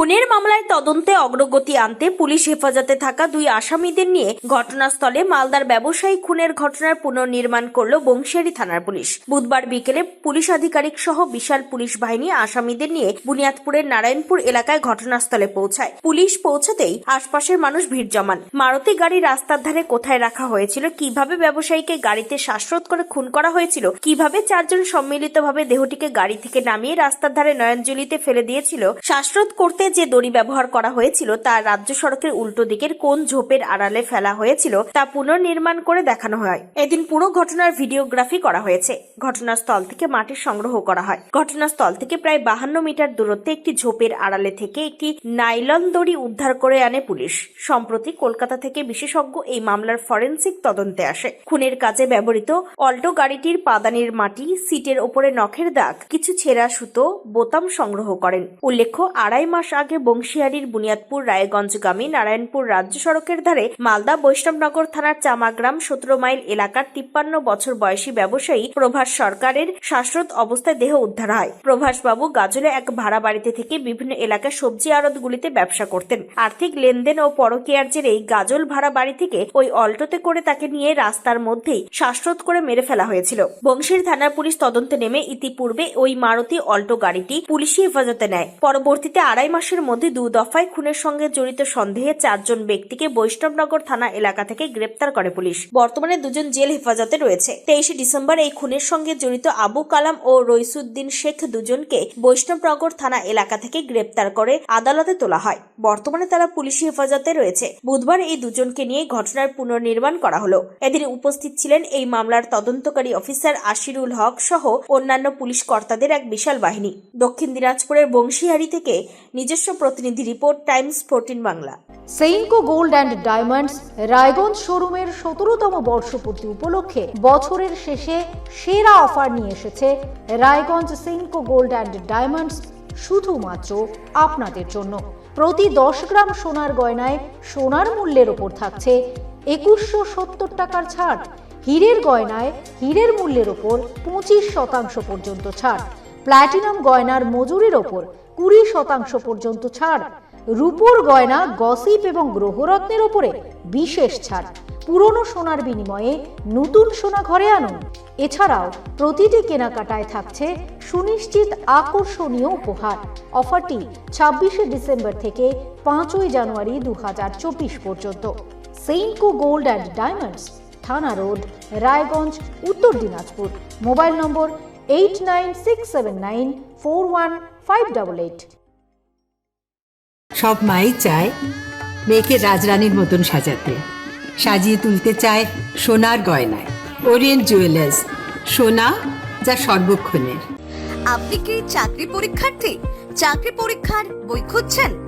খুনের মামলায় তদন্তে অগ্রগতি আনতে পুলিশ হেফাজতে থাকা দুই আসামিদের নিয়ে ঘটনাস্থলে মালদার ব্যবসায়ী খুনের ঘটনার পুনর্নির্মাণ করল বংশিয়ারি থানার পুলিশ। বুধবার বিকেলে পুলিশ আধিকারিক সহ বিশাল পুলিশ বাহিনী আসামিদের নিয়ে বুনিয়াদপুরের নারায়ণপুর এলাকায় ঘটনাস্থলে পৌঁছায়। পুলিশ পৌঁছাতেই আশপাশের মানুষ ভিড় জমান। মারুতি গাড়ি রাস্তার ধারে কোথায় রাখা হয়েছিল, কীভাবে ব্যবসায়ীকে গাড়িতে শ্বাসরোধ করে খুন করা হয়েছিল, কীভাবে চারজন সম্মিলিতভাবে দেহটিকে গাড়ি থেকে নামিয়ে রাস্তার ধারে নয়নজলিতে ফেলে দিয়েছিল, শ্বাসরোধ করতে যে দড়ি ব্যবহার করা হয়েছিল তা রাজ্য সড়কের উল্টো দিকের কোন ঝোপের আড়ালে ফেলা হয়েছিল তা পুনর্নির্মাণ করে দেখানো হয়। এদিন পুরো ঘটনার ভিডিওগ্রাফি করা হয়েছে। ঘটনাস্থল থেকে মাটি সংগ্রহ করা হয়। ঘটনাস্থল থেকে প্রায় বাহান্ন মিটার দূরত্বে একটি ঝোপের আড়ালে থেকে একটি নাইলন দড়ি উদ্ধার করে আনে পুলিশ। সম্প্রতি কলকাতা থেকে বিশেষজ্ঞ এই মামলার ফরেন্সিক তদন্তে আসে। খুনের কাজে ব্যবহৃত অল্টো গাড়িটির পাদানির মাটি, সিটের ওপরে নখের দাগ, কিছু ছেঁড়া সুতো, বোতাম সংগ্রহ করেন। উল্লেখ্য, আড়াই মাস আগে বংশিয়ারির বুনিয়াদপুর, রায়গঞ্জগামী, নারায়ণপুর রাজ্য সড়কের ধারে মালদা বৈষ্ণবনগর থানার চামাগ্রাম সতেরো মাইল এলাকার তিপ্পান্ন বছর বয়সী ব্যবসায়ী প্রভাস সরকারের শ্বাসরোধ অবস্থায় দেহ উদ্ধার হয়। প্রভাস বাবু গাজলে এক ভাড়া বাড়িতে থেকে বিভিন্ন এলাকার সবজি আড়তগুলিতে ব্যবসা করতেন। আর্থিক লেনদেন ও পরকীয়ার জেরেই গাজল ভাড়া বাড়ি থেকে ওই অল্টোতে করে তাকে নিয়ে রাস্তার মধ্যেই শ্বাসরোধ করে মেরে ফেলা হয়েছিল। বংশীর থানার পুলিশ তদন্তে নেমে ইতিপূর্বে ওই মারুতি অল্টো গাড়িটি পুলিশি হেফাজতে নেয়। পরবর্তীতে আড়াই মাসের মধ্যে দু দফায় খুনের সঙ্গে জড়িত সন্দেহে চারজন ব্যক্তিকে বৈষ্ণবনগর থানা এলাকা থেকে গ্রেপ্তার করে পুলিশ। বর্তমানে দুজন জেল হেফাজতে রয়েছে। তেইশে ডিসেম্বর এই খুনের সঙ্গে জড়িত আবু কালাম ও রইসুদ্দিন শেখ দুজনকে বৈষ্ণবনগর থানা এলাকা থেকে গ্রেপ্তার করে আদালতে তোলা হয়। বর্তমানে তারা পুলিশি হেফাজতে রয়েছে। বুধবার এই দুজনকে নিয়ে ঘটনার পুনর্নির্মাণ করা হলো। এদিন উপস্থিত ছিলেন এই মামলার তদন্তকারী অফিসার আশিরুল হক সহ অন্যান্য পুলিশ কর্তাদের এক বিশাল বাহিনী। দক্ষিণ দিনাজপুরের বংশীহারি থেকে নিজস্ব প্রতিনিধি report Times fourteen Bangla. Senco gold and diamonds Raiganj শোরুমের সতেরোতম বর্ষপূর্তি উপলক্ষে বছরের শেষে সেরা অফার নিয়ে এসেছে Raiganj Senco gold and diamonds শুধুমাত্র আপনাদের জন্য। প্রতি দশ গ্রাম সোনার গয়নায় সোনার মূল্যের ওপর থাকছে একুশশো সত্তর টাকার ছাড়, হীরের গয়নায় হীরের মূল্যের ওপর পঁচিশ শতাংশ পর্যন্ত ছাড়। প্ল্যাটিনাম গয়নার মজুরির ওপর কুড়ি শতাংশ পর্যন্ত ছাড়। রূপোর গয়না, গসিপ এবং গ্রহরত্নের ওপরে বিশেষ ছাড়। পুরনো সোনার বিনিময়ে নতুন সোনা ঘরে আনুন। এছাড়াও প্রতিটি কেনাকাটায় থাকছে সুনিশ্চিত আকর্ষণীয় উপহার। অফারটি ছাব্বিশে ডিসেম্বর থেকে পাঁচই জানুয়ারি দু হাজার চব্বিশ পর্যন্ত। সেইনকো গোল্ড অ্যান্ড ডায়মন্ডস, থানা road, Raiganj, Uttar Dinajpur. Mobile number eight nine six seven nine four one five double eight সব মাই চায় মেয়েকে রাজরানীর মতন সাজাতে। সাজিয়ে তুলতে চায় সোনার গয়নায়। ওরিয়েন্ট জুয়েলার্স সোনা যা সর্বক্ষণের। আপনি কি চাকরি পরীক্ষার্থী? চাকরি পরীক্ষার বই খুঁজছেন?